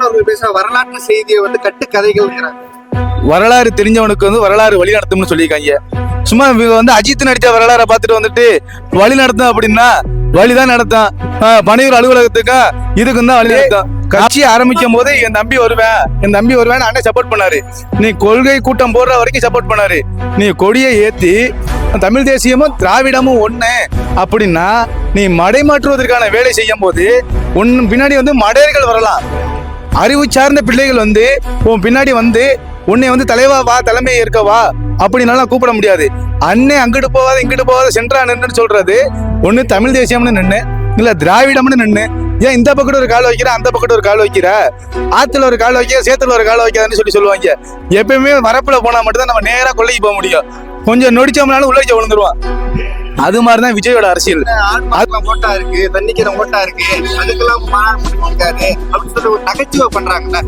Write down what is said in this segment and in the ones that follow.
அவர்கள் பேசுற வரலாற்று செய்தியை வந்து கட்டு கதைகள்ங்கிறாங்க வரலாறு தெரிஞ்சவனுக்கு வந்து வரலாறு வழி நடத்தும்னு சொல்லியிருக்காங்க. சும்மா இவங்க வந்து அஜித் நடிச்ச வரலாறை பார்த்துட்டு வந்துட்டு வழி நடத்தும் அப்படின்னா வழிதான் நடத்தும். ஆஹ் பணியூர் அலுவலகத்துக்கும் இதுக்கும் தான் வழி நடத்தும். கட்சி ஆரம்பிக்கும் போது என் தம்பி வருவேன். என் தம்பி வருவேன் அண்ணன் சப்போர்ட் பண்ணாரு. நீ கொள்கை கூட்டம் போடுற வரைக்கும் சப்போர்ட் பண்ணாரு. நீ கொடியை ஏத்தி தமிழ் தேசியமும் திராவிடமும் ஒண்ணு அப்படின்னா நீ மடைமாற்றுவதற்கான வேலை செய்யும் போது உன் பின்னாடி வந்து மடையர்கள் வரலாம். அறிவு சார்ந்த பிள்ளைகள் வந்து உன் பின்னாடி வந்து உன்னை வந்து தலைவா வா தலைமை இருக்க வா அப்படின்னாலாம் கூப்பிட முடியாது. அண்ணே அங்கிட்டு போவாத இங்கிட்டு போகாத சென்ட்ரா நின்றுன்னு சொல்றது ஒன்று தமிழ் தேசியம்னு நின்று இல்லை திராவிடம்னு நின்று ஏன் இந்த பக்கத்து ஒரு கால் வைக்கிற அந்த பக்கத்து ஒரு கால் வைக்கிற ஆத்துல ஒரு கால் வைக்கிற சேத்துல ஒரு கால் வைக்காதுன்னு சொல்லி சொல்லுவாங்க. எப்பயுமே வரப்புல போனா மட்டும்தான் நம்ம நேராக கொள்ளைக்கு போக முடியும். கொஞ்சம் நொடிச்சோம்னாலும் உள்ள விழுந்துருவான். அது மாதிரிதான் விஜயோட அரசியல். ஓட்டா இருக்கு தண்ணிக்கிற ஓட்டா இருக்கு அதுக்கெல்லாம் அப்படின்னு சொல்லி ஒரு நகைச்சுவை பண்றாங்கல்ல.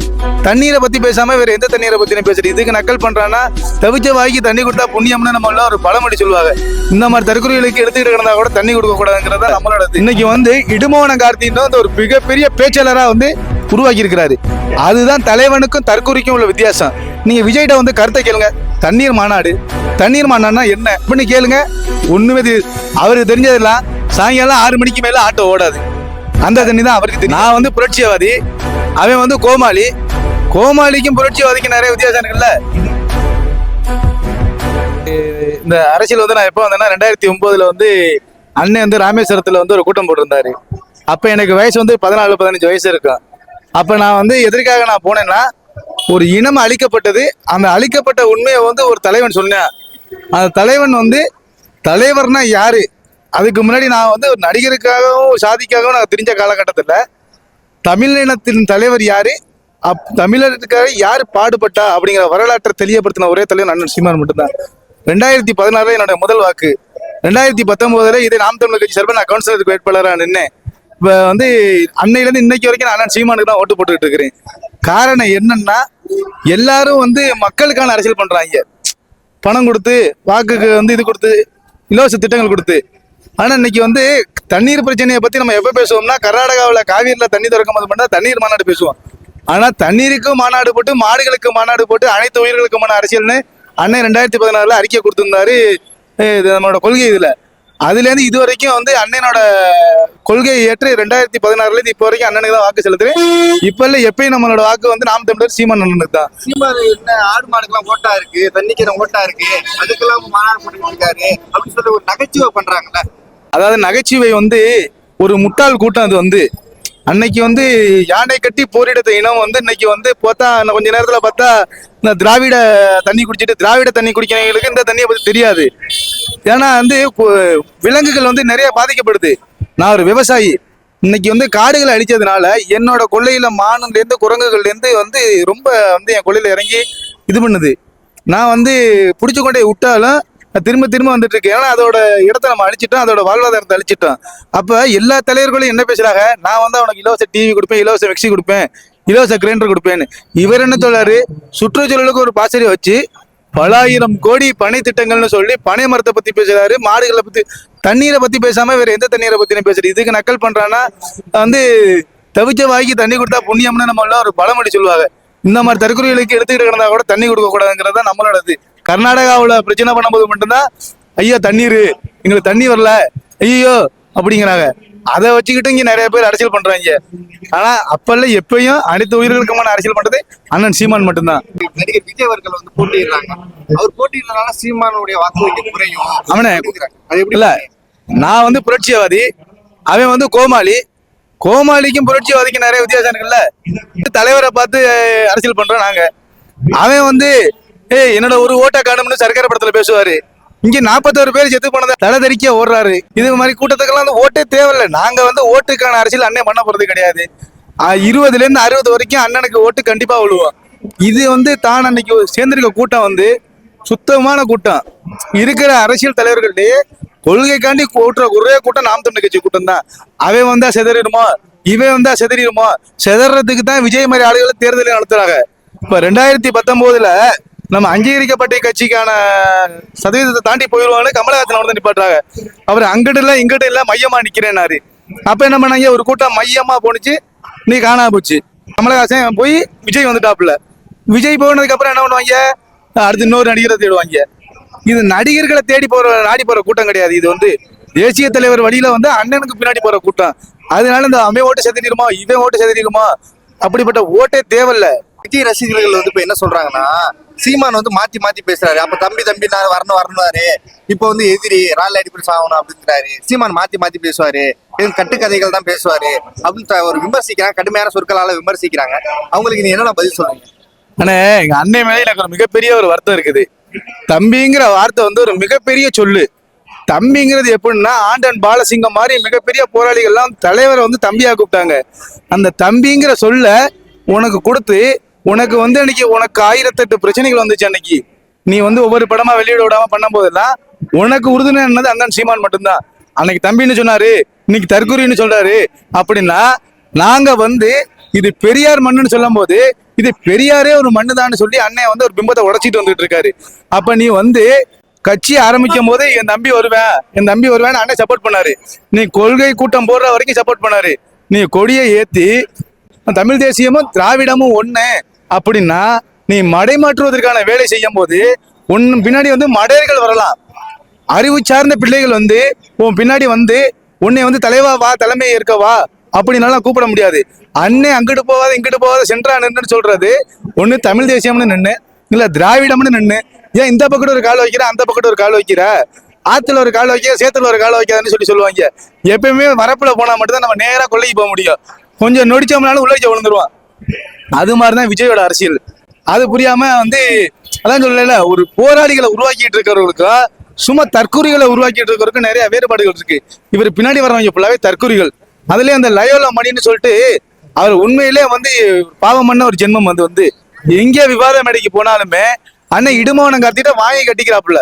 தண்ணீரை பத்தி பேசாம வேற எந்த தண்ணீரை பத்தி பேசுறது இதுக்கு நக்கல் பண்றான்னா தவிச்ச வாய்க்கு தண்ணி கொடுத்தா புண்ணியம்னு நம்ம எல்லாம் ஒரு பழமொழி சொல்லுவாங்க. இந்த மாதிரி தற்கொலைகளுக்கு எடுத்துக்கிட்டு கிடந்தா கூட தண்ணி கொடுக்க கூடாதுங்கிறத நம்மளோட. இன்னைக்கு வந்து இடுமோன கார்த்தின்னு வந்து ஒரு மிகப்பெரிய பேச்சாளரா வந்து உருவாக்கி இருக்கிறாரு அதுதான் தலைவனுக்கும் தற்கொலைக்கும் உள்ள வித்தியாசம். நீங்க விஜய்கிட்ட வந்து கருத்தை கேளுங்க. தண்ணீர் மாநாடு. தண்ணீர் மாநாடுனா என்ன? அப்படின்னு கேளுங்க. ஒண்ணுமே அவருக்கு தெரிஞ்சதெல்லாம் சாயங்காலம் ஆறு மணிக்கு மேல ஆட்டோ ஓடாது. அந்த தண்ணி தான் அவருக்கு நான் வந்து புரட்சியவாதி அவன் வந்து கோமாளி. கோமாளிக்கும் புரட்சிவாதிக்கும் நிறைய வித்தியாசம் இருக்குல்ல? இந்த அரசியல் வந்து நான் எப்போ வந்தேன்னா ரெண்டாயிரத்தி ஒன்பதுல வந்து அண்ணன் வந்து ராமேஸ்வரத்துல வந்து ஒரு கூட்டம் போட்டிருந்தாரு. அப்ப எனக்கு வயசு வந்து பதினாலு பதினஞ்சு வயசு இருக்கும். அப்ப நான் வந்து எதற்காக நான் போனேன்னா ஒரு இனம் அழிக்கப்பட்டது. அந்த அழிக்கப்பட்ட உண்மையை வந்து ஒரு தலைவன் சொன்னேன் அந்த தலைவன் வந்து தலைவர்னா யாரு? அதுக்கு முன்னாடி நான் வந்து ஒரு நடிகருக்காகவும் சாதிக்காகவும் நான் தெரிஞ்ச காலகட்டத்தில் தமிழினத்தின் தலைவர் யாரு? அப் தமிழருக்காக யார் பாடுபட்டா? அப்படிங்கிற வரலாற்றை தெளியப்படுத்தின ஒரே தலைவர் அண்ணன் சீமான் மட்டும்தான். ரெண்டாயிரத்தி பதினாறுல என்னோட முதல் வாக்கு. ரெண்டாயிரத்தி பத்தொன்பதுல இதே நாம் தமிழர் கட்சி சார்பாக நான் கவுன்சிலருக்கு வேட்பாளராக நின்னேன். இப்போ வந்து அன்னையிலேருந்து இன்னைக்கு வரைக்கும் நான் அண்ணன் சீமானுக்கு தான் ஓட்டு போட்டுக்கிட்டு இருக்கிறேன். காரணம் என்னன்னா எல்லாரும் வந்து மக்களுக்கான அரசியல் பண்றாங்க. பணம் கொடுத்து வாக்குக்கு வந்து இது கொடுத்து இலவச திட்டங்கள் கொடுத்து. ஆனா இன்னைக்கு வந்து தண்ணீர் பிரச்சனையை பத்தி நம்ம எப்ப பேசுவோம்னா கர்நாடகாவில் காவிரியில தண்ணி திறக்கும் போது பண்ணா தண்ணீர் மாநாடு பேசுவோம். ஆனா தண்ணீருக்கும் மாநாடு போட்டு மாடுகளுக்கு மாநாடு போட்டு அனைத்து உயிர்களுக்குமான அரசியல்னு அண்ணன் ரெண்டாயிரத்தி பதினாறுல அறிக்கை கொடுத்திருந்தாரு இது நம்மளோட கொள்கை இதுல. அதுல இருந்து இது வரைக்கும் வந்து அண்ணனோட கொள்கையை ஏற்று ரெண்டாயிரத்தி பதினாறுல இருந்து இப்போ வரைக்கும் அண்ணனுக்கு தான் வாக்கு செலுத்துறேன் இப்ப இல்ல எப்பயும் நம்மளோட வாக்கு வந்து நாம் தமிழர் சீமான் அண்ணனுக்கு தான். சீமான் என்ன ஆடு மாடுக்கெல்லாம் ஓட்டா இருக்கு தண்ணிக்கிற ஓட்டா இருக்கு அதுக்கெல்லாம் மாநாடு பண்ணிட்டு இருக்காரு அப்படின்னு சொல்லி ஒரு நகைச்சுவை பண்றாங்கல்ல. அதாவது நகைச்சுவை வந்து ஒரு முட்டாள் கூட்டம் அது வந்து. அன்னைக்கு வந்து யானை கட்டி போரிடத்த இனம் வந்து இன்னைக்கு வந்து பார்த்தா இன்னும் கொஞ்ச நேரத்துல பார்த்தா இந்த திராவிட தண்ணி குடிச்சிட்டு திராவிட தண்ணி குடிக்கிறவங்களுக்கு இந்த தண்ணியை பத்தி தெரியாது. ஏன்னா வந்து விலங்குகள் வந்து நிறைய பாதிக்கப்படுது. நான் ஒரு விவசாயி. இன்னைக்கு வந்து காடுகளை அழிச்சதுனால என்னோட கொள்ளையில மானுலேருந்து குரங்குகள்லேருந்து வந்து ரொம்ப வந்து என் கொள்ளையில இறங்கி இது பண்ணுது. நான் வந்து பிடிச்சு கொண்டே விட்டாலும் திரும்ப திரும்ப வந்துட்டு இருக்கு ஏன்னா அதோட இடத்த நம்ம அழிச்சிட்டோம் அதோட வாழ்வாதாரத்தை அழிச்சிட்டோம். அப்ப எல்லா தலைவர்களும் என்ன பேசுறாங்க? நான் வந்து அவனுக்கு இலவச டிவி கொடுப்பேன் இலவச மிக்சி கொடுப்பேன் இலவச கிரைண்டர் கொடுப்பேன்னு. இவர் என்ன சொல்றாரு? சுற்றுச்சூழலுக்கு ஒரு பாசறை வச்சு பலாயிரம் கோடி பனை திட்டங்கள்னு சொல்லி பனை மரத்தை பத்தி பேசுறாரு. மாடுகளை பத்தி தண்ணீரை பத்தி பேசாம வேற எந்த தண்ணீரை பத்தி பேசுறது இதுக்கு நக்கல் பண்றான்னா வந்து தவிச்ச வாய்க்கு தண்ணி கொடுத்தா புண்ணியம்னு நம்ம எல்லாம் ஒரு பழமொழி சொல்லுவாங்க. இந்த மாதிரி தற்கொலைகளுக்கு எடுத்துக்கிட்டு கிடந்தா கூட தண்ணி கொடுக்க கூடாதுங்கிறது தான் நம்மளோட இது பிரச்சனை பண்ணும்போது மட்டும்தான் ஐயா தண்ணீர் எங்களுக்கு தண்ணி வரல ஐயோ அப்படிங்கிறாங்க. அதை வச்சுக்கிட்டு இங்க நிறைய பேர் அரசியல் பண்றாங்க. ஆனா அப்பெல்லாம் எப்பயும் அனைத்து உயிர்களுக்குமான அரசியல் பண்றது அண்ணன் சீமான் மட்டும்தான். நடிகர் விஜய் அவர்கள் வந்து போட்டியிடுறாங்க. அவர் போட்டியிடறதுனால சீமானுடைய வாக்கு வங்கி குறையும். அவனே. அது எப்படி இல்ல நான் வந்து புரட்சிவாதி அவன் வந்து கோமாளி. கோமாளிக்கும் புரட்சிவாதிக்கும் நிறைய வித்தியாசம் இருக்குல்ல தலைவரை பார்த்து அரசியல் பண்றோம் நாங்க. அவன் வந்து ஏய் என்னோட ஒரு ஓட்டை காணும்னு சர்க்கார் படத்துல பேசுவாரு. இங்க நாற்பத்தோரு பேர் செத்து போனதை தலை தெரிக்க ஓடுறாரு. இது மாதிரி கூட்டத்துக்கெல்லாம் வந்து ஓட்டே தேவையில்லை. நாங்க வந்து ஓட்டுக்கான அரசியல் அண்ணன் பண்ண போறது கிடையாது. இருபதுல இருந்து அறுபது வரைக்கும் அண்ணனுக்கு ஓட்டு கண்டிப்பா விழுவோம். இது வந்து தான் அன்னைக்கு சேர்ந்திருக்க கூட்டம் வந்து சுத்தமான கூட்டம். இருக்கிற அரசியல் தலைவர்களே கொள்கைக்காண்டி கூட்டுற ஒரே கூட்டம் நாம் தமிழ் கட்சி கூட்டம் தான் அவன் வந்தா செதறிடுமோ? இவன் வந்தா செதறிடுமோ? செதறதுக்கு தான் விஜய் மாதிரி ஆளுகளை தேர்தலை நடத்துறாங்க. இப்ப ரெண்டாயிரத்தி பத்தொன்பதுல நம்ம அங்கீகரிக்கப்பட்ட கட்சிக்கான சதவீதத்தை தாண்டி போயிடுவாங்கன்னு கமலஹாசன் வந்து நிப்பாட்டாங்க அவர் அங்கிட்டு இல்ல இங்கிட்டு இல்ல மையமா நிக்கிறேன்னாரு. அப்ப என்ன பண்ணாங்க? ஒரு கூட்டம் மையமா போனுச்சு நீ காணாம போச்சு. கமலஹாசன் போய் விஜய் வந்துட்டாப்புல. விஜய் போனதுக்கு அப்புறம் என்ன பண்ணுவாங்க? அடுத்து இன்னொரு நடிகரை தேடுவாங்க. இது நடிகர்களை தேடி போற நாடி போற கூட்டம் கிடையாது. இது வந்து தேசிய தலைவர் வழியில வந்து அண்ணனுக்கு பின்னாடி போற கூட்டம். அதனால இந்த அமை ஓட்டு செதுக்கிடுமா இவன் ஓட்டு செதுக்கிடுமா அப்படிப்பட்ட ஓட்டே தேவையில்ல. விஜய் ரசிகர்கள் வந்து இப்ப என்ன சொல்றாங்கன்னா சீமான் வந்து மாத்தி மாத்தி பேசுறாரு. அப்ப தம்பி தம்பி நான் வரணும் வரணுவாரு இப்ப வந்து எதிரி ரால் அடிப்படை சாகணும் அப்படிங்கிறாரு. சீமான் மாத்தி மாத்தி பேசுவாரு. இது கட்டுக்கதைகள் தான் பேசுவாரு. அப்படின்னு ஒரு விமர்சிக்கிறாங்க. கடுமையான சொற்களால விமர்சிக்கிறாங்க. அவங்களுக்கு நீ என்னென்ன பதில் சொல்லுங்க? ஆனா எங்க அன்னை மேல எனக்கு ஒரு மிகப்பெரிய ஒரு வருத்தம் இருக்குது. தம்பிங்கிற வார்த்தை வந்து ஒரு மிகப்பெரிய சொல்லு. தம்பிங்கிறது எப்படின்னா ஆண்டன் பாலசிங்கம் மாதிரி மிகப்பெரிய போராளிகள்லாம் தலைவரை வந்து தம்பியா கூப்பிட்டாங்க. அந்த தம்பிங்கிற சொல்ல உனக்கு கொடுத்து உனக்கு வந்து அன்னைக்கு உனக்கு ஆயிரத்தெட்டு பிரச்சனைகள் வந்துச்சு அன்னைக்கு. நீ வந்து ஒவ்வொரு படமா வெளியிட விடாம பண்ணும் போதெல்லாம் உனக்கு உறுதுணை என்னது அண்ணன் சீமான் மட்டும்தான். அன்னைக்கு தம்பின்னு சொன்னாரு இன்னைக்கு தற்கொலைன்னு சொல்றாரு அப்படின்னா நாங்க வந்து இது பெரியார் மண்ணுன்னு சொல்லும் போது இது பெரியாரே ஒரு மண்ணுதான்னு சொல்லி அண்ணன் வந்து ஒரு பிம்பத்தை உடைச்சிட்டு வந்துட்டு இருக்காரு. அப்ப நீ வந்து கட்சி ஆரம்பிக்கும் போது என் தம்பி வருவேன் என் தம்பி வருவேன் அண்ணன் சப்போர்ட் பண்ணாரு. நீ கொள்கை கூட்டம் போடுற வரைக்கும் சப்போர்ட் பண்ணாரு. நீ கொடியை ஏத்தி தமிழ் தேசியமும் திராவிடமும் ஒண்ணு. அப்படின்னா நீ மடை மாற்றுவதற்கான வேலை செய்யும் போது உன் பின்னாடி வந்து மடையர்கள் வரலாம். அறிவு சார்ந்த பிள்ளைகள் வந்து உன் பின்னாடி வந்து உன்னை வந்து தலைவா வா தலைமை இருக்க வா அப்படின்னாலாம் கூப்பிட முடியாது. அண்ணே அங்கிட்டு போவாத இங்கிட்டு போகாத சென்றா நின்றுன்னு சொல்றது ஒன்று தமிழ் தேசியம்னு நின்று இல்லை திராவிடம்னு நின்று ஏன் இந்த பக்கத்து ஒரு கால் வைக்கிற அந்த பக்கத்து ஒரு கால் வைக்கிற ஆத்துல ஒரு கால் வைக்க சேத்துல ஒரு கால் வைக்காதுன்னு சொல்லி சொல்லுவாங்க. எப்பயுமே வரப்புல போனா மட்டும்தான் நம்ம நேராக கொள்ளைக்கு போக முடியும். கொஞ்சம் நொடிச்சோம்னாலும் உள்ள விழுந்துருவான். அது மாதிரிதான் விஜயோட அரசியல். அது புரியாம வந்து அதான் சொல்லல ஒரு போராளிகளை உருவாக்கிட்டு இருக்கிறவங்களுக்கும் சும்மா தற்கூரிகளை உருவாக்கிட்டு இருக்கிறவருக்கும் நிறைய வேறுபாடுகள் இருக்கு. இவர் பின்னாடி வர்றவங்க ஃபுல்லாவே தற்கூரிகள் அதுலயே அந்த லயோலா மணின்னு சொல்லிட்டு அவர் உண்மையிலே வந்து பாவம் பண்ண ஒரு ஜென்மம் வந்து வந்து. எங்கே விவாத மேடைக்கு போனாலுமே அண்ணன் இடுமவனம் கத்திட்டு வாங்கி கட்டிக்கிறாப்புல.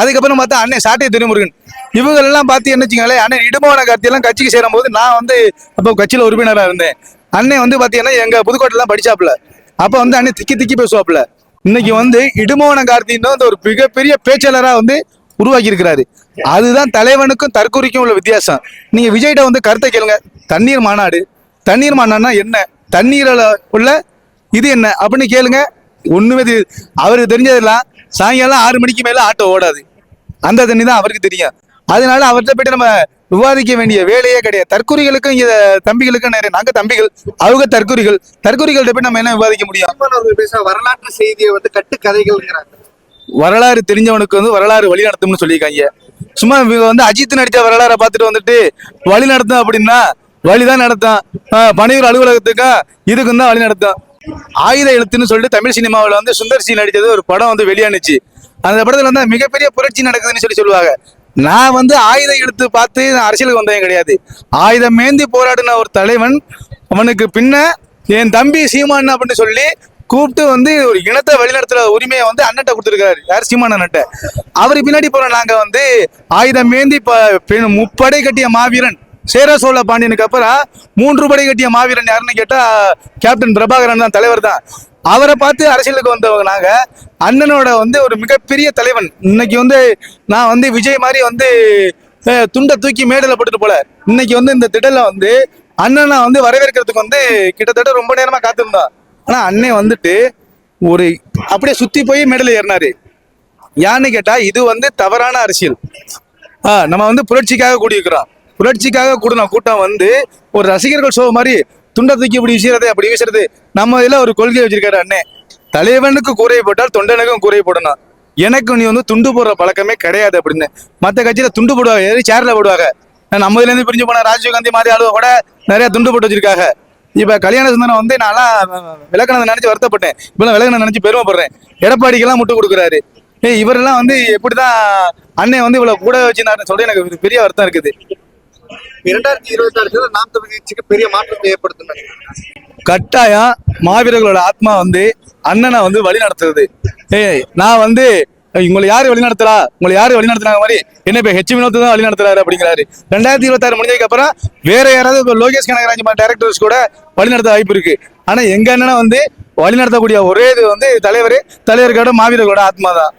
அதுக்கப்புறம் பார்த்தா அண்ணன் சாட்டை திருமுருகன். இவங்க எல்லாம் பார்த்து என்ன வச்சுங்களேன் அண்ணன் இடுமவன கார்த்தி எல்லாம் கட்சிக்கு சேரும் போது நான் வந்து அப்போ கட்சியில உறுப்பினராக இருந்தேன். அண்ணன் வந்து பாத்தீங்கன்னா எங்க புதுக்கோட்டைலாம் படிச்சாப்ல படிச்சாப்புல. அப்ப வந்து அண்ணன் திக்கி திக்கி பேசுவாப்புல. இன்னைக்கு வந்து இடுமோன கார்த்தின்னு வந்து ஒரு மிகப்பெரிய பேச்சாளரா வந்து உருவாக்கி இருக்கிறாரு அதுதான் தலைவனுக்கும் தற்கூரிக்கும் உள்ள வித்தியாசம். நீங்க விஜய்கிட்ட வந்து கருத்தை கேளுங்க. தண்ணீர் மாநாடு. தண்ணீர் மாநாடுனா என்ன? தண்ணீரில் உள்ள இது என்ன? அப்படின்னு கேளுங்க. ஒண்ணுமே தெரியுது அவருக்கு தெரிஞ்சதெல்லாம் சாயங்காலம் ஆறு மணிக்கு மேல ஆட்டோ ஓடாது. அந்த தண்ணி தான் அவருக்கு தெரியும். அதனால அவர்கிட்ட போயிட்டு நம்ம விவாதிக்க வேண்டிய வேலையே கிடையாது. தற்கொலைகளுக்கும் இங்க தம்பிகளுக்கும் நிறைய நாங்க தம்பிகள் அவங்க தற்கொலைகள் தற்கொலைகள்ட்ட போய் நம்ம என்ன விவாதிக்க முடியும்? வரலாற்று செய்தியை வந்து கட்டுக்கதைகள்ங்கிறாங்க. வரலாறு தெரிஞ்சவனுக்கு வந்து வரலாறு வழி நடத்தும்னு சொல்லியிருக்காங்க. சும்மா இவங்க வந்து அஜித் நடிச்ச வரலாறை பார்த்துட்டு வந்துட்டு வழி நடத்தும் அப்படின்னா வழிதான் நடத்தும். ஆஹ் பணியூர் அலுவலகத்துக்கும் இதுக்கும் தான் வழி நடத்தும். ஆயுத எழுத்துன்னு சொல்லிட்டு தமிழ் சினிமாவில் வந்து சுந்தர் சி நடிச்சது ஒரு படம் வந்து வெளியானுச்சு. அந்த படத்துல வந்து மிகப்பெரிய புரட்சி நடக்குதுன்னு சொல்லி சொல்லுவாங்க. நான் வந்து ஆயுதம் எடுத்து பார்த்து நான் அரசியலுக்கு வந்தேன் கிடையாது. ஆயுதம் மேந்தி போராடின ஒரு தலைவன் அவனுக்கு பின்ன என் தம்பி சீமான் அப்படின்னு சொல்லி கூப்பிட்டு வந்து ஒரு இனத்தை வழிநடத்துற உரிமையை வந்து அண்ணட்ட கொடுத்துருக்காரு யார் சீமான் அண்ணட்ட அவர் பின்னாடி போற நாங்க வந்து ஆயுதம் மேந்தி ப- பெண் முப்படை கட்டிய மாவீரன். சேர சோழ பாண்டியனுக்கு அப்புறம் மூன்று படை கட்டிய மாவீரன் யாருன்னு கேட்டா கேப்டன் பிரபாகரன் தான் தலைவர் தான். அவரை பார்த்து அரசியலுக்கு வந்தவங்க நாங்க. அண்ணனோட வந்து ஒரு மிகப்பெரிய தலைவன். இன்னைக்கு வந்து நான் வந்து விஜய் மாதிரி வந்து துண்டை தூக்கி மேடல போட்டுட்டு போல. இன்னைக்கு வந்து இந்த திடல வந்து அண்ணனை வந்து வரவேற்கிறதுக்கு வந்து கிட்டத்தட்ட ரொம்ப நேரமா காத்திருந்தோம் ஆனா அண்ணன் வந்துட்டு ஒரு அப்படியே சுத்தி போய் மேடல ஏறினாரு. யான்னு கேட்டா இது வந்து தவறான அரசியல். ஆ, நம்ம வந்து புரட்சிக்காக கூடியிருக்கிறோம். புரட்சிக்காக கூடின கூட்டம் வந்து ஒரு ரசிகர்கள் ஷோ மாதிரி துண்டை தூக்கி இப்படி வீசுறது அப்படி வீசுறது. நம்ம இதில் ஒரு கொள்கை வச்சிருக்காரு அண்ணே. தலைவனுக்கு கூரை போட்டால் தொண்டனுக்கும் கூரை போடணும். எனக்கு நீ வந்து துண்டு போடுற பழக்கமே கிடையாது அப்படின்னு. மற்ற கட்சியில துண்டு போடுவாங்க ஏறி சேர்ல போடுவாங்க. நம்ம இதுலேருந்து பிரிஞ்சு போன ராஜீவ் காந்தி மாதிரி ஆளுவ கூட நிறைய துண்டு போட்டு வச்சிருக்காங்க. இப்ப கல்யாண சுந்தரம் வந்து நான்லாம் விளக்கணத்தை நினைச்சு வருத்தப்பட்டேன். இப்பெல்லாம் விளக்கணம் நினைச்சு பெருமைப்படுறேன். எடப்பாடிக்கெல்லாம் முட்டு கொடுக்குறாரு. ஏய் இவரெல்லாம் வந்து எப்படிதான் அண்ணன் வந்து இவ்வளவு கூட வச்சுனாருன்னு சொல்லி எனக்கு பெரிய வருத்தம் இருக்குது. இரண்டாயிரத்தி இருபத்தி ஆறு நாம் தமிழ் கட்சிக்கு பெரிய மாற்றத்தை ஏற்படுத்தின கட்டாயம் மாவீரர்களோட ஆத்மா வந்து அண்ணனை வந்து வழி நடத்துறது. ஏய் நான் வந்து உங்களை யாரு வழி நடத்துறா? உங்களை யாரு வழி நடத்துறாங்க மாதிரி என்ன இப்ப ஹெச் வினோத் தான் வழி நடத்துறாரு அப்படிங்கிறாரு. ரெண்டாயிரத்தி இருபத்தி ஆறு முடிஞ்சதுக்கு அப்புறம் வேற யாராவது லோகேஷ் கனகராஜ் டேரக்டர்ஸ் கூட வழி நடத்த வாய்ப்பு இருக்கு. ஆனா எங்க அண்ணனை வந்து வழி நடத்தக்கூடிய ஒரே இது வந்து தலைவர் தலைவர்களோட மாவீரர்களோட ஆத்மா தான்